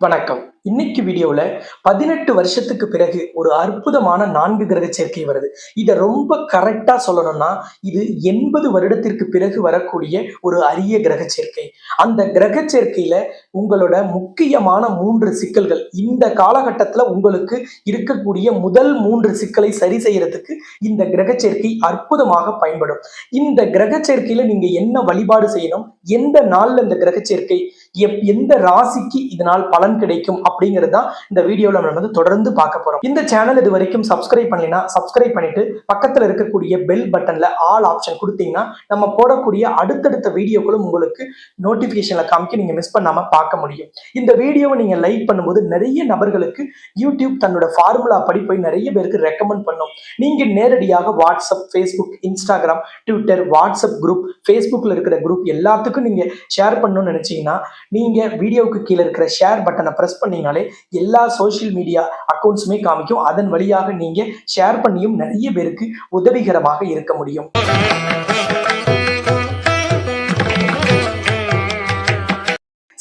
வணக்கம். இன்னைக்கு வீடியோவில் பதினெட்டு வருஷத்துக்கு பிறகு ஒரு அற்புதமான நான்கு கிரக சேர்க்கை வருது. இதை ரொம்ப கரெக்டாக சொல்லணும்னா இது எண்பது வருடத்திற்கு பிறகு வரக்கூடிய ஒரு அரிய கிரக சேர்க்கை. அந்த கிரக சேர்க்கையில உங்களோட முக்கியமான மூன்று சிக்கல்கள் இந்த காலகட்டத்தில் உங்களுக்கு இருக்கக்கூடிய முதல் மூன்று சிக்கலை சரி செய்யறதுக்கு இந்த கிரக சேர்க்கை அற்புதமாக பயன்படும். இந்த கிரக சேர்க்கையில நீங்க என்ன வழிபாடு செய்யணும் எந்த நாள்ல இந்த கிரக சேர்க்கை எப்- எந்த ராசிக்கு இதனால் பலன் கிடைக்கும் அப்படிங்கிறது தான் இந்த வீடியோவில் நம்ம வந்து தொடர்ந்து பார்க்க போகிறோம் இந்த சேனல் இது வரைக்கும் சப்ஸ்கிரைப் பண்ணலைன்னா சப்ஸ்கிரைப் பண்ணிட்டு பக்கத்தில் இருக்கக்கூடிய பெல் பட்டனில் ஆல் ஆப்ஷன் கொடுத்தீங்கன்னா நம்ம போடக்கூடிய அடுத்தடுத்த வீடியோக்களும் உங்களுக்கு நோட்டிஃபிகேஷனில் காமிக்க நீங்கள் மிஸ் பண்ணாமல் பார்க்க முடியும். இந்த வீடியோவை நீங்கள் லைக் பண்ணும்போது நிறைய நபர்களுக்கு யூடியூப் தன்னோட ஃபார்முலா படி போய் நிறைய பேருக்கு ரெக்கமெண்ட் பண்ணும். நீங்கள் நேரடியாக WhatsApp Facebook Instagram Twitter WhatsApp group ஃபேஸ்புக்கில் இருக்கிற குரூப் எல்லாத்துக்கும் நீங்கள் ஷேர் பண்ணணும்னு நினச்சிங்கன்னா நீங்கள் வீடியோவுக்கு கீழே இருக்கிற ஷேர் பட்டனை ப்ரெஸ் பார்த்தீங்கனாலே எல்லா சோஷியல் மீடியா அக்கௌண்ட்ஸுமே காமிக்கும். அதன் வழியாக நீங்க ஷேர் பண்ணியும் நிறைய பேருக்கு உதவிகரமாக இருக்க முடியும்.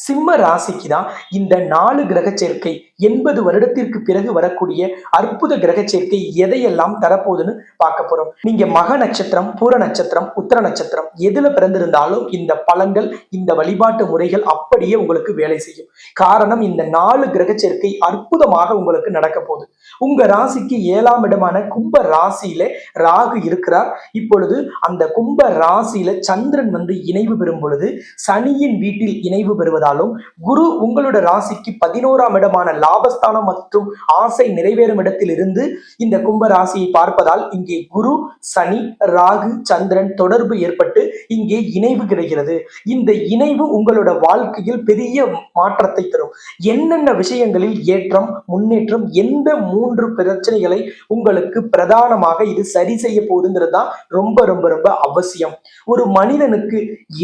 சிம்ம ராசிக்கு தான் இந்த நாலு கிரக சேர்க்கை எண்பது வருடத்திற்கு பிறகு வரக்கூடிய அற்புத கிரக சேர்க்கை எதையெல்லாம் தரப்போகுதுன்னு பார்க்க போறோம். நீங்க மக நட்சத்திரம் பூர நட்சத்திரம் உத்தர நட்சத்திரம் எதுல பிறந்திருந்தாலும் இந்த பலன்கள் இந்த வழிபாட்டு முறைகள் அப்படியே உங்களுக்கு வேலை செய்யும். காரணம் இந்த நாலு கிரக சேர்க்கை அற்புதமாக உங்களுக்கு நடக்க போகுது. உங்க ராசிக்கு ஏழாம் இடமான கும்ப ராசியில ராகு இருக்கிறார். இப்பொழுது அந்த கும்ப ராசியில சந்திரன் வந்து இணைவு பெறும் பொழுது சனியின் வீட்டில் இணைவு இருந்தாலும் குரு உங்களோட ராசிக்கு பதினோராம் இடமான லாபஸ்தானம் மற்றும் ஆசை நிறைவேறும் இடத்தில் இருந்து இந்த கும்ப ராசியை பார்ப்பதால் இங்கே குரு சனி ராகு சந்திரன் தொடர்பு ஏற்பட்டு இங்கே இணைவு கிடைக்கிறது. இந்த இணைவு உங்களோட வாழ்க்கையில் பெரிய மாற்றத்தை தரும். என்னென்ன விஷயங்களில் ஏற்றம் முன்னேற்றம் எந்த மூன்று பிரச்சனைகளை உங்களுக்கு பிரதானமாக இது சரி செய்ய போகுதுங்கிறது தான் ரொம்ப ரொம்ப ரொம்ப அவசியம். ஒரு மனிதனுக்கு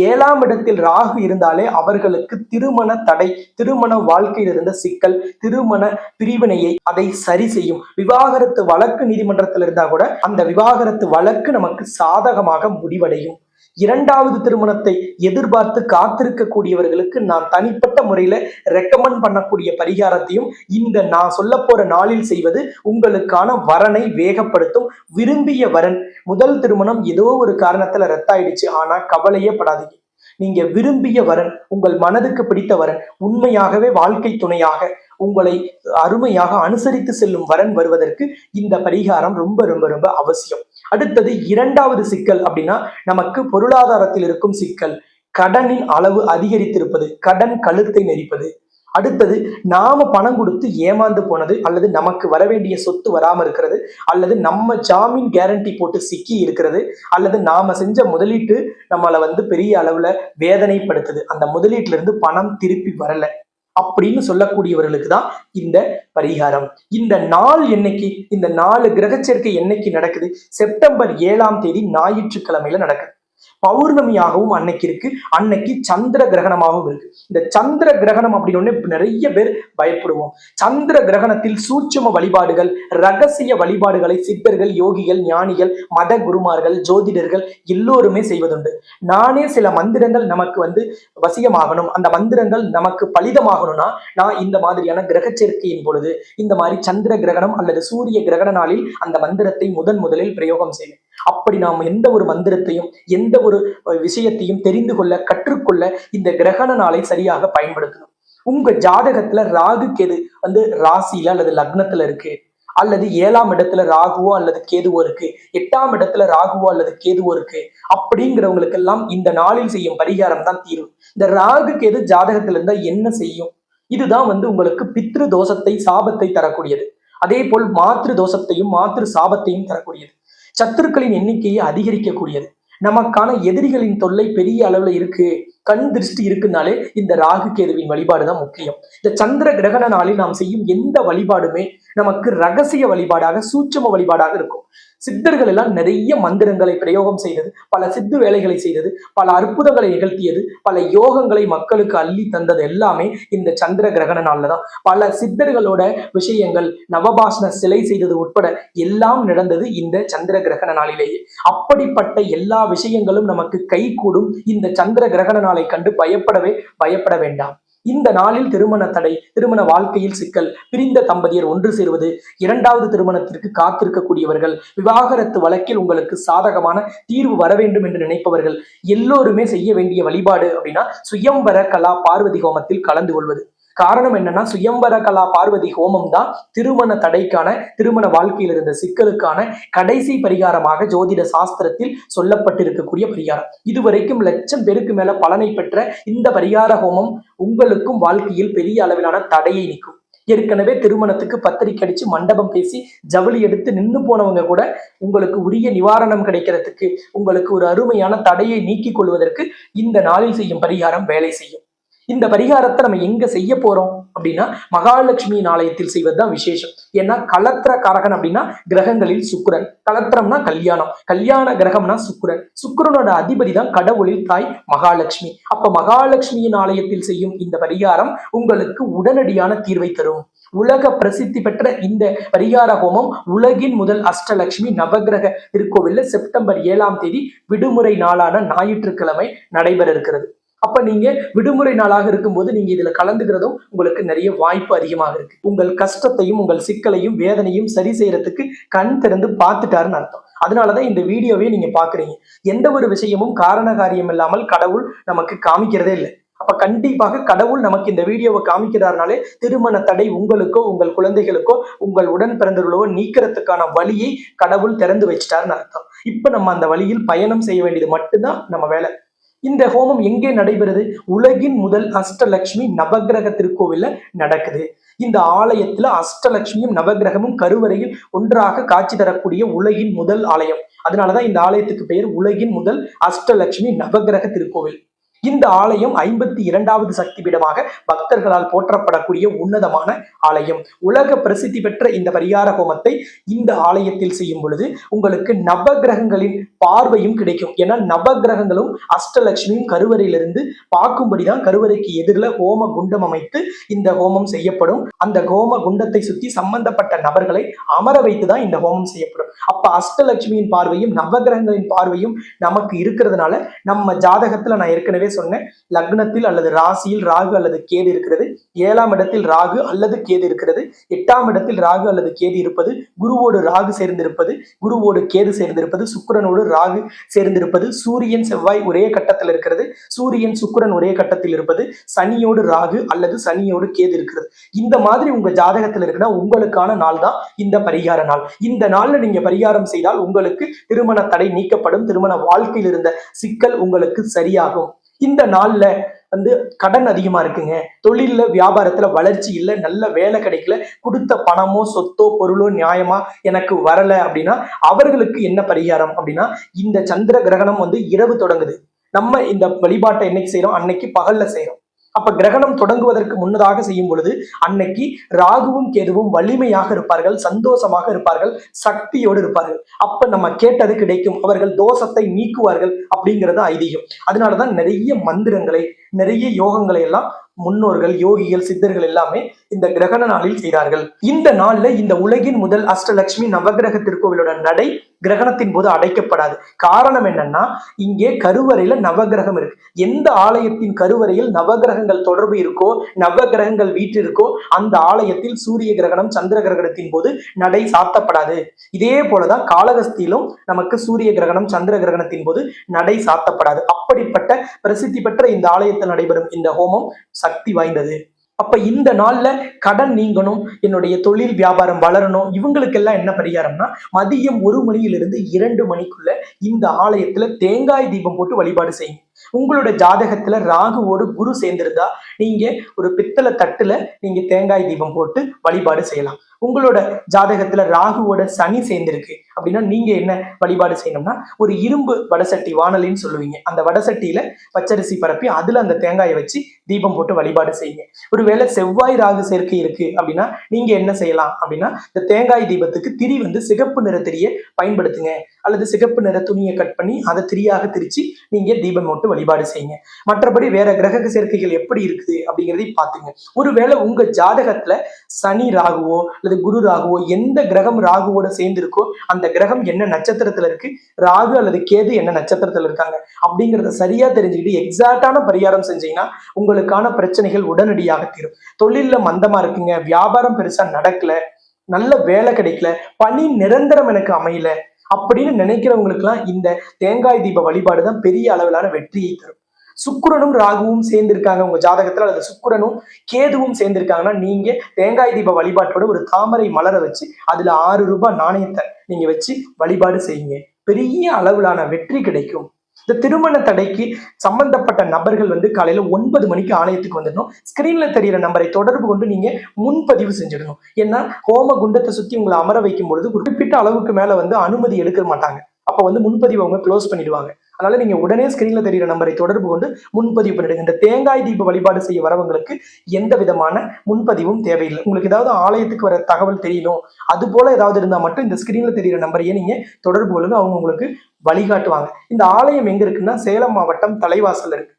ஏழாம் இடத்தில் ராகு இருந்தாலே அவர்களுக்கு திரு திருமண தடை திருமண வாழ்க்கையில் இருந்த சிக்கல் திருமண பிரிவினையை அதை சரி செய்யும். விவாகரத்து வழக்கு நீதிமன்றத்தில் இருந்தா கூட அந்த விவாகரத்து வழக்கு நமக்கு சாதகமாக முடிவடையும். இரண்டாவது திருமணத்தை எதிர்பார்த்து காத்திருக்கக்கூடியவர்களுக்கு நான் தனிப்பட்ட முறையில ரெக்கமெண்ட் பண்ணக்கூடிய பரிகாரத்தையும் இந்த நான் சொல்ல போற நாளில் செய்வது உங்களுக்கான வரனை வேகப்படுத்தும். விரும்பிய வரன். முதல் திருமணம் ஏதோ ஒரு காரணத்துல ரத்தாயிடுச்சு. ஆனா கவலையே படாதீங்க. நீங்க விரும்பிய வரன் உங்கள் மனதுக்கு பிடித்த வரன் உண்மையாகவே வாழ்க்கை துணையாக உங்களை அருமையாக அனுசரித்து செல்லும் வரன் வருவதற்கு இந்த பரிகாரம் ரொம்ப ரொம்ப ரொம்ப அவசியம். அடுத்தது இரண்டாவது சிக்கல் அப்படின்னா நமக்கு பொருளாதாரத்தில் இருக்கும் சிக்கல். கடனின் அளவு அதிகரித்திருப்பது கடன் கழுத்தை நெரிப்பது. அடுத்தது நாம பணம் கொடுத்து ஏமாந்து போனது அல்லது நமக்கு வர வேண்டிய சொத்து வராம இருக்கிறது அல்லது நம்ம ஜாமீன் கேரண்டி போட்டு சிக்கி இருக்கிறது அல்லது நாம செஞ்ச முதலீட்டு நம்மளை வந்து பெரிய அளவுல வேதனைப்படுத்துது. அந்த முதலீட்டுல இருந்து பணம் திருப்பி வரல அப்படின்னு சொல்லக்கூடியவர்களுக்கு தான் இந்த பரிகாரம். இந்த நாள் என்னைக்கு இந்த நாலு கிரகச்சேர்க்கை என்னைக்கு நடக்குது? செப்டம்பர் ஏழாம் தேதி ஞாயிற்றுக்கிழமையில நடக்குது. பௌர்ணமியாகவும் அன்னைக்கு இருக்கு. அன்னைக்கு சந்திர கிரகணமாகவும் இருக்கு. இந்த சந்திர கிரகணம் அப்படின்னு நிறைய பேர் பயப்படுவோம். சந்திர கிரகணத்தில் சூட்சும வழிபாடுகள் ரகசிய வழிபாடுகளை சித்தர்கள் யோகிகள் ஞானிகள் மத குருமார்கள் ஜோதிடர்கள் எல்லோருமே செய்வதுண்டு. நானே சில மந்திரங்கள் நமக்கு வந்து வசியமாகணும். அந்த மந்திரங்கள் நமக்கு பலிதமாகணும்னா நான் இந்த மாதிரியான கிரக சேர்க்கையின் பொழுது இந்த மாதிரி சந்திர கிரகணம் அல்லது சூரிய கிரகண நாளில் அந்த மந்திரத்தை முதன் முதலில் பிரயோகம் செய்வேன். அப்படி நாம் எந்த ஒரு மந்திரத்தையும் எந்த ஒரு விஷயத்தையும் தெரிந்து கொள்ள கற்றுக்கொள்ள இந்த கிரகண நாளை சரியாக பயன்படுத்தணும். உங்க ஜாதகத்துல ராகு கேது வந்து ராசியில அல்லது லக்னத்துல இருக்கு. அல்லது ஏழாம் இடத்துல ராகுவோ அல்லது கேதுவோ இருக்கு. எட்டாம் இடத்துல ராகுவோ அல்லது கேதுவோ இருக்கு. அப்படிங்கிறவங்களுக்கு எல்லாம் இந்த நாளில் செய்யும் பரிகாரம் தான் தீரும். இந்த ராகு கேது ஜாதகத்துல இருந்தா என்ன செய்யும்? இதுதான் வந்து உங்களுக்கு பித்ரு தோஷத்தை சாபத்தை தரக்கூடியது. அதே போல் மாத்ரு தோஷத்தையும் மாத்ரு சாபத்தையும் தரக்கூடியது. சத்துருக்களின் எண்ணிக்கையை அதிகரிக்கக்கூடியது. நமக்கான எதிரிகளின் தொல்லை பெரிய அளவுல இருக்கு கண் திருஷ்டி இருக்குனாலே இந்த ராகு கேதுவின் வழிபாடு தான் முக்கியம். இந்த சந்திர கிரகண நாளில் நாம் செய்யும் எந்த வழிபாடுமே நமக்கு ரகசிய வழிபாடாக சூட்சம வழிபாடாக இருக்கும். சித்தர்கள் எல்லாம் நிறைய மந்திரங்களை பிரயோகம் செய்தது பல சித்து வேலைகளை செய்தது பல அற்புதங்களை நிகழ்த்தியது பல யோகங்களை மக்களுக்கு அள்ளி தந்தது எல்லாமே இந்த சந்திர கிரகண நாள்ல தான் பல சித்தர்களோட விஷயங்கள் நவபாசன சிலை செய்தது உட்பட எல்லாம் நடந்தது இந்த சந்திர கிரகண நாளிலேயே. அப்படிப்பட்ட எல்லா விஷயங்களும் நமக்கு கைகூடும் இந்த சந்திர கிரகண நாளை கண்டு பயப்படவே பயப்பட வேண்டாம். இந்த நாளில் திருமண தடை திருமண வாழ்க்கையில் சிக்கல் பிரிந்த தம்பதியர் ஒன்று சேருவது இரண்டாவது திருமணத்திற்கு காத்திருக்கக்கூடியவர்கள் விவாகரத்து வழக்கில் உங்களுக்கு சாதகமான தீர்வு வர வேண்டும் என்று நினைப்பவர்கள் எல்லோருமே செய்ய வேண்டிய வழிபாடு அப்படின்னா சுயம்பர கலா பார்வதி ஹோமத்தில் கலந்து கொள்வது. காரணம் என்னன்னா சுயம்பர கலா பார்வதி ஹோமம் தான் திருமண தடைக்கான திருமண வாழ்க்கையில் இருந்த சிக்கலுக்கான கடைசி பரிகாரமாக ஜோதிட சாஸ்திரத்தில் சொல்லப்பட்டிருக்கக்கூடிய பரிகாரம். இதுவரைக்கும் லட்சம் பேருக்கு மேல பலனை பெற்ற இந்த பரிகார ஹோமம் உங்களுக்கும் வாழ்க்கையில் பெரிய அளவிலான தடையை நீக்கும். ஏற்கனவே திருமணத்துக்கு பத்திரிக்கை அடிச்சு மண்டபம் பேசி ஜவுளி எடுத்து நின்று போனவங்க கூட உங்களுக்கு உரிய நிவாரணம் கிடைக்கிறதுக்கு உங்களுக்கு ஒரு அருமையான தடையை நீக்கிக் கொள்வதற்கு இந்த நாளில் செய்யும் பரிகாரம் வேலை செய்யும். இந்த பரிகாரத்தை நம்ம எங்க செய்ய போறோம் அப்படின்னா மகாலட்சுமியின் ஆலயத்தில் செய்வதுதான் விசேஷம். ஏன்னா கலத்திர காரகன் அப்படின்னா கிரகங்களில் சுக்கரன். கலத்திரம்னா கல்யாணம். கல்யாண கிரகம்னா சுக்கரன். சுக்கரனோட அதிபதி தான் கடவுளில் தாய் மகாலட்சுமி. அப்ப மகாலட்சுமியின் ஆலயத்தில் செய்யும் இந்த பரிகாரம் உங்களுக்கு உடனடியான தீர்வை தரும். உலக பிரசித்தி பெற்ற இந்த பரிகார ஹோமம் உலகின் முதல் அஷ்டலட்சுமி நவகிரக திருக்கோவில்ல செப்டம்பர் ஏழாம் தேதி விடுமுறை நாளான ஞாயிற்றுக்கிழமை நடைபெற இருக்கிறது. அப்ப நீங்க விடுமுறை நாளாக இருக்கும்போது நீங்க இதுல கலந்துக்கிறதும் உங்களுக்கு நிறைய வாய்ப்பு அதிகமாக இருக்கு. உங்கள் கஷ்டத்தையும் உங்கள் சிக்கலையும் வேதனையும் சரி செய்யறதுக்கு கண் திறந்து பார்த்துட்டாருன்னு அர்த்தம். அதனாலதான் இந்த வீடியோவே நீங்க பாக்குறீங்க. எந்த ஒரு விஷயமும் காரண காரியம் இல்லாமல் கடவுள் நமக்கு காமிக்கிறதே இல்லை. அப்ப கண்டிப்பாக கடவுள் நமக்கு இந்த வீடியோவை காமிக்கிறாருனாலே திருமண தடை உங்களுக்கோ உங்கள் குழந்தைகளுக்கோ உங்கள் உடன் பிறந்தவர்களோ நீக்கிறதுக்கான வழியை கடவுள் திறந்து வச்சிட்டாருன்னு அர்த்தம். இப்ப நம்ம அந்த வழியில் பயணம் செய்ய வேண்டியது மட்டும்தான் நம்ம வேலை. இந்த ஹோமம் எங்கே நடைபெறுது? உலகின் முதல் அஷ்டலட்சுமி நவகிரக திருக்கோவில்ல நடக்குது. இந்த ஆலயத்துல அஷ்டலட்சுமியும் நவகிரகமும் கருவறையில் ஒன்றாக காட்சி தரக்கூடிய உலகின் முதல் ஆலயம். அதனாலதான் இந்த ஆலயத்துக்கு பெயர் உலகின் முதல் அஷ்டலட்சுமி நவகிரக திருக்கோவில் இந்த ஆலயம் ஐம்பத்தி இரண்டாவது சக்தி பீடமாக பக்தர்களால் போற்றப்படக்கூடிய உன்னதமான ஆலயம். உலக பிரசித்தி பெற்ற இந்த பரிகார ஹோமத்தை இந்த ஆலயத்தில் செய்யும் பொழுது உங்களுக்கு நவகிரகங்களின் பார்வையும் கிடைக்கும். ஏன்னா நவகிரகங்களும் அஷ்டலட்சுமியும் கருவறையிலிருந்து பார்க்கும்படிதான் கருவறைக்கு எதிரில் ஹோம குண்டம் அமைத்து இந்த ஹோமம் செய்யப்படும். அந்த ஹோம குண்டத்தை சுத்தி சம்பந்தப்பட்ட நபர்களை அமர வைத்து தான் இந்த ஹோமம் செய்யப்படும். அப்ப அஷ்டலட்சுமியின் பார்வையும் நவகிரகங்களின் பார்வையும் நமக்கு இருக்கிறதுனால நம்ம ஜாதகத்துல நான் ஏற்கனவே சொன்னேன். லக்னத்தில் அல்லது ராசியில் ராகு அல்லது கேது இருக்கிறது. ஏழாம் இடத்தில் ராகு அல்லது கேது இருக்கிறது. எட்டாம் இடத்தில் ராகு அல்லது கேது இருப்பது. குருவோடு ராகு சேர்ந்திருப்பது. குருவோடு கேது சேர்ந்திருப்பது. சுக்கரனோடு ராகு சேர்ந்திருப்பது. சூரியன் செவ்வாய் ஒரே கட்டத்தில் இருக்கிறது. சூரியன் சுக்கரன் ஒரே கட்டத்தில் இருப்பது. சனியோடு ராகு அல்லது சனியோடு கேது இருக்கிறது. இந்த மாதிரி உங்க ஜாதகத்தில் இருக்கிற உங்களுக்கான நாள் தான் இந்த பரிகார நாள். இந்த நாள்ல நீங்க பரிகாரம் செய்தால் உங்களுக்கு திருமண தடை நீக்கப்படும். திருமண வாழ்க்கையில் இருந்த சிக்கல் உங்களுக்கு சரியாகும். இந்த நாள்ல வந்து கடன் அதிகமா இருக்குங்க. தொழில்ல வியாபாரத்துல வளர்ச்சி இல்லை நல்ல வேலை கிடைக்கல கொடுத்த பணமோ சொத்தோ பொருளோ நியாயமா எனக்கு வரல அப்படின்னா அவர்களுக்கு என்ன பரிகாரம் அப்படின்னா இந்த சந்திர கிரகணம் வந்து இரவு தொடங்குது. நம்ம இந்த வழிபாட்டை என்னைக்கு செய்யறோம் அன்னைக்கு பகல்ல செய்யறோம் அப்ப கிரகணம் தொடங்குவதற்கு முன்னதாக செய்யும் பொழுது அன்னைக்கு ராகுவும் கேதுவும் வலிமையாக இருப்பார்கள் சந்தோஷமாக இருப்பார்கள் சக்தியோடு இருப்பார்கள். அப்ப நம்ம கேட்டது கிடைக்கும் அவர்கள் தோஷத்தை நீக்குவார்கள் அப்படிங்கிறது ஐதீகம். அதனாலதான் நிறைய மந்திரங்களை நிறைய யோகங்களை எல்லாம் முன்னோர்கள் யோகிகள் சித்தர்கள் எல்லாமே இந்த கிரகண நாளில் செய்தார்கள். இந்த நாள்ல இந்த உலகின் முதல் அஷ்டலட்சுமி நவகிரக திருக்கோவிலோட நடை கிரகணத்தின் போது அடைக்கப்படாது. காரணம் என்னன்னா இங்கே கருவறையில நவகிரகம் இருக்கு. எந்த ஆலயத்தின் கருவறையில் நவகிரகங்கள் தொடர்பு இருக்கோ நவகிரகங்கள் வீற்றிருக்கோ அந்த ஆலயத்தில் சூரிய கிரகணம் சந்திர கிரகணத்தின் போது நடை சாத்தப்படாது. இதே போலதான் காளகஸ்தியிலும் நமக்கு சூரிய கிரகணம் சந்திர கிரகணத்தின் போது நடை சாத்தப்படாது. அப்படிப்பட்ட பிரசித்தி பெற்ற இந்த ஆலயத்தை ஆலயத்தில் நடைபெறும் இந்த ஹோமம் சக்தி வாய்ந்தது. அப்ப இந்த நாள்ல கடன் நீங்கணும் என்னுடைய தொழில் வியாபாரம் வளரணும் இவங்களுக்கெல்லாம் என்ன பரிகாரம்னா மதியம் ஒரு மணியிலிருந்து இரண்டு மணிக்குள்ள இந்த ஆலயத்துல தேங்காய் தீபம் போட்டு வழிபாடு செய்யுங்க. உங்களோட ஜாதகத்துல ராகுவோடு குரு சேர்ந்திருந்தா நீங்க ஒரு பித்தளை தட்டுல நீங்க தேங்காய் தீபம் போட்டு வழிபாடு செய்யலாம். உங்களோட ஜாதகத்துல ராகுவோட சனி சேர்ந்திருக்கு. அப்படின்னா நீங்க என்ன வழிபாடு செய்யணும்னா ஒரு இரும்பு வடசட்டி வானலின்னு சொல்லுவீங்க. அந்த வடசட்டியில பச்சரிசி பரப்பி அதுல அந்த தேங்காயை வச்சு தீபம் போட்டு வழிபாடு செய்யுங்க. ஒருவேளை செவ்வாய் ராகு சேர்க்கை இருக்கு அப்படின்னா நீங்க என்ன செய்யலாம் அப்படின்னா இந்த தேங்காய் தீபத்துக்கு திரி வந்து சிகப்பு நிற திரியை பயன்படுத்துங்க. அல்லது சிகப்பு நிற துணியை கட் பண்ணி அதை திரியாக திரிச்சு நீங்க தீபம் போட்டு வழிபாடு செய்யுங்க. மற்றபடி வேற கிரக சேர்க்கைகள் எப்படி இருக்குது அப்படிங்கிறதையும் பார்த்துங்க. ஒருவேளை உங்க ஜாதகத்துல சனி ராகுவோ அல்லது குரு ராகுவோ எந்த கிரகம் ராகுவோட சேர்ந்து இருக்கோ அந்த கிரகம் என்ன நட்சத்திரத்துல இருக்கு? ராகு அல்லது கேது என்ன நட்சத்திரத்துல இருக்காங்க? அப்படிங்கறத சரியா தெரிஞ்சுக்கிட்டு எக்ஸாக்டான பரிகாரம் செஞ்சீங்கன்னா உங்களுக்கான பிரச்சனைகள் உடனடியாக தீரும். தொழில்ல மந்தமா இருக்குங்க வியாபாரம் பெருசா நடக்கல நல்ல வேலை கிடைக்கல பணி நிரந்தரம் எனக்கு அமையல அப்படின்னு நினைக்கிறவங்களுக்குலாம் இந்த தேங்காய் தீப வழிபாடு தான் பெரிய அளவிலான வெற்றியை தரும். சுக்கிரனும் ராகுவும் சேர்ந்திருக்காங்க. உங்க ஜாதகத்துல அல்லது சுக்கிரனும் கேதுவும் சேர்ந்திருக்காங்கன்னா நீங்க தேங்காய் தீப வழிபாட்டோட ஒரு தாமரை மலரை வச்சு அதுல ஆறு ரூபாய் நாணயத்தை நீங்க வச்சு வழிபாடு செய்யுங்க. பெரிய அளவிலான வெற்றி கிடைக்கும். இந்த திருமண தடைக்கு சம்பந்தப்பட்ட நபர்கள் வந்து காலையில ஒன்பது மணிக்கு ஆலயத்துக்கு வந்துடணும். ஸ்கிரீன்ல தெரியிற நம்பரை தொடர்பு கொண்டு நீங்க முன்பதிவு செஞ்சிடணும். ஏன்னா ஹோம குண்டத்தை சுத்தி உங்களை அமர வைக்கும் பொழுது குறிப்பிட்ட அளவுக்கு மேல வந்து அனுமதி எடுக்க மாட்டாங்க. அப்ப வந்து முன்பதிவு அவங்க க்ளோஸ் பண்ணிடுவாங்க. அதனால நீங்க உடனே ஸ்கிரீன்ல தெரியிற நம்பரை தொடர்பு கொண்டு முன்பதிவு பண்ணிடுங்க. இந்த தேங்காய் தீப வழிபாடு செய்ய வரவங்களுக்கு எந்த விதமான முன்பதிவும் தேவையில்லை. உங்களுக்கு ஏதாவது ஆலயத்துக்கு வர தகவல் தெரியணும் அது போல ஏதாவது இருந்தா மட்டும் இந்த ஸ்கிரீன்ல தெரியிற நம்பரையே நீங்க தொடர்பு கொள்ளுங்க. அவங்க உங்களுக்கு வழிகாட்டுவாங்க. இந்த ஆலயம் எங்க இருக்குன்னா சேலம் மாவட்டம் தலைவாசல் இருக்கு.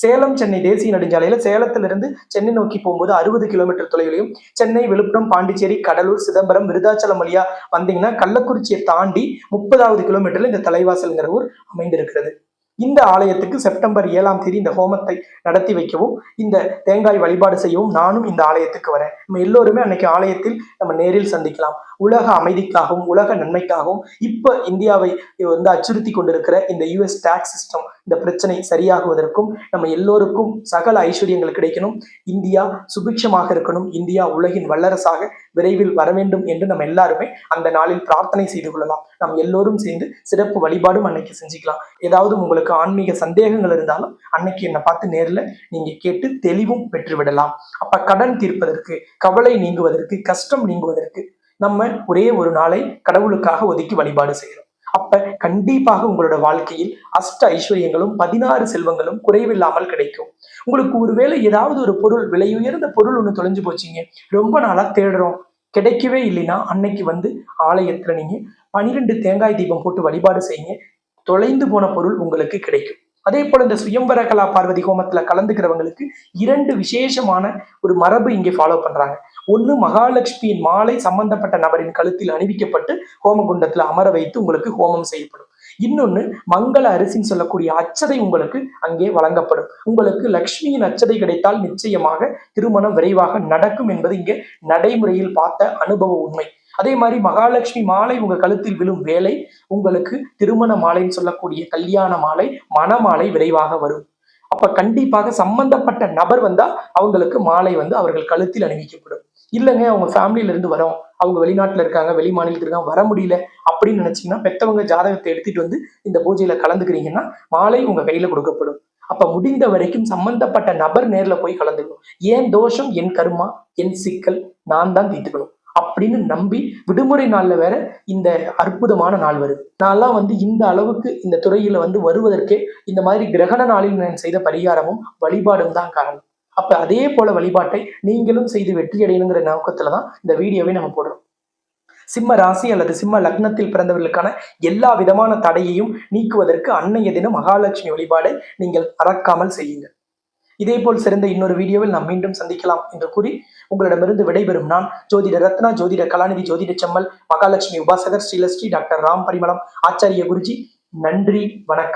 சேலம் சென்னை தேசிய நெடுஞ்சாலையில சேலத்திலிருந்து சென்னை நோக்கி போகும்போது அறுபது கிலோமீட்டர் தொலைவிலையும் சென்னை விழுப்புரம் பாண்டிச்சேரி கடலூர் சிதம்பரம் விருதாச்சலம் வழியா வந்தீங்கன்னா கள்ளக்குறிச்சியை தாண்டி முப்பதாவது கிலோமீட்டர்ல இந்த தலைவாசல்ங்கிற ஊர் அமைந்திருக்கிறது. இந்த ஆலயத்துக்கு செப்டம்பர் ஏழாம் தேதி இந்த ஹோமத்தை நடத்தி வைக்கவும் இந்த தேங்காய் வழிபாடு செய்யவும் நானும் இந்த ஆலயத்துக்கு வரேன். நம்ம எல்லோருமே அன்னைக்கு ஆலயத்தில் நம்ம நேரில் சந்திக்கலாம். உலக அமைதிக்காகவும் உலக நன்மைக்காகவும் இப்போ இந்தியாவை வந்து அச்சுறுத்தி கொண்டிருக்கிற இந்த யுஎஸ் டேக்ஸ் சிஸ்டம் இந்த பிரச்சனை சரியாகுவதற்கும் நம்ம எல்லோருக்கும் சகல ஐஸ்வர்யங்கள் கிடைக்கணும். இந்தியா சுபிக்ஷமாக இருக்கணும். இந்தியா உலகின் வல்லரசாக விரைவில் வர வேண்டும் என்று நம்ம எல்லாருமே அந்த நாளில் பிரார்த்தனை செய்து கொள்ளலாம். நாம் எல்லோரும் சேர்ந்து சிறப்பு வழிபாடும் அன்னைக்கு செஞ்சுக்கலாம். ஏதாவது உங்களுக்கு ஆன்மீக சந்தேகங்கள் இருந்தாலும் அன்னைக்கு என்னை பார்த்து நேரில் நீங்க கேட்டு தெளிவும் பெற்றுவிடலாம். அப்ப கடன் தீர்ப்பதற்கு கவலை நீங்குவதற்கு கஷ்டம் நீங்குவதற்கு நம்ம ஒரே ஒரு நாளை கடவுளுக்காக ஒதுக்கி வழிபாடு செய்கிறோம் அப்ப கண்டிப்பாக உங்களோட வாழ்க்கையில் அஷ்ட ஐஸ்வர்யங்களும் பதினாறு செல்வங்களும் குறைவில்லாமல் கிடைக்கும். உங்களுக்கு ஒருவேளை ஏதாவது ஒரு பொருள் விலை உயர்ந்த பொருள் ஒன்று தொலைஞ்சு போச்சீங்க ரொம்ப நாளா தேடுறோம். கிடைக்கவே இல்லைன்னா அன்னைக்கு வந்து ஆலயத்துல நீங்க பனிரெண்டு தேங்காய் தீபம் போட்டு வழிபாடு செய்யுங்க. தொலைந்து போன பொருள் உங்களுக்கு கிடைக்கும். அதே போல இந்த சுயம்பர கலா பார்வதி ஹோமத்துல கலந்துக்கிறவங்களுக்கு இரண்டு விசேஷமான ஒரு மரபு இங்கே ஃபாலோ பண்றாங்க. ஒன்று மகாலட்சுமியின் மாலை சம்பந்தப்பட்ட நபரின் கழுத்தில் அணிவிக்கப்பட்டு ஹோமகுண்டத்துல அமர வைத்து உங்களுக்கு ஹோமம் செய்யப்படும். இன்னொன்னு மங்கள அரிசின்னு சொல்லக்கூடிய அச்சதை உங்களுக்கு அங்கே வழங்கப்படும். உங்களுக்கு லக்ஷ்மியின் அச்சதை கிடைத்தால் நிச்சயமாக திருமணம் விரைவாக நடக்கும் என்பது இங்கே நடைமுறையில் பார்த்த அனுபவ உண்மை. அதே மாதிரி மகாலட்சுமி மாலை உங்க கழுத்தில் விழும் வேலை உங்களுக்கு திருமண மாலைன்னு சொல்லக்கூடிய கல்யாண மாலை மணமாலை விரைவாக வரும். அப்ப கண்டிப்பாக சம்பந்தப்பட்ட நபர் வந்தா அவங்களுக்கு மாலை வந்து அவர்கள் கழுத்தில் அணிவிக்கப்படும். இல்லைங்க அவங்க ஃபேமிலியில இருந்து வரோம். அவங்க வெளிநாட்டுல இருக்காங்க வெளி மாநிலத்துல இருக்காங்க வர முடியல அப்படின்னு நினைச்சீங்கன்னா பெத்தவங்க ஜாதகத்தை எடுத்துட்டு வந்து இந்த பூஜையில கலந்துக்கிறீங்கன்னா மாலை உங்க கையில கொடுக்கப்படும். அப்ப முடிந்த வரைக்கும் சம்பந்தப்பட்ட நபர் நேர்ல போய் கலந்துக்கணும். ஏன் தோஷம்? என் கருமா? என் சிக்கல்? நான் தான் தீர்த்துக்கணும். அப்படின்னு நம்பி விடுமுறை நாள்ல வேற இந்த அற்புதமான நாள் வருது. நான்லாம் வந்து இந்த அளவுக்கு இந்த துறையில வந்து வருவதற்கே இந்த மாதிரி கிரகண நாளில் நான் செய்த பரிகாரமும் வழிபாடும் தான் காரணம். அப்ப அதே போல வழிபாட்டை நீங்களும் செய்து வெற்றி அடையணுங்கிற நோக்கத்துல தான் இந்த வீடியோவை நம்ம போடுறோம். சிம்ம ராசி அல்லது சிம்ம லக்னத்தில் பிறந்தவர்களுக்கான எல்லா விதமான தடையையும் நீக்குவதற்கு அன்னைய தினம் மகாலட்சுமி வழிபாடை நீங்கள் மறக்காமல் செய்யுங்கள். இதேபோல் சிறந்த இன்னொரு வீடியோவில் நாம் மீண்டும் சந்திக்கலாம் என்று கூறி உங்களிடமிருந்து விடைபெறும் நான் ஜோதிட ரத்னா ஜோதிட கலாநிதி ஜோதிட செம்மல் மகாலட்சுமி உபாசகர் ஸ்ரீலஸ்ரீ டாக்டர் ராம் பரிமளம் ஆச்சாரிய குருஜி நன்றி வணக்கம்.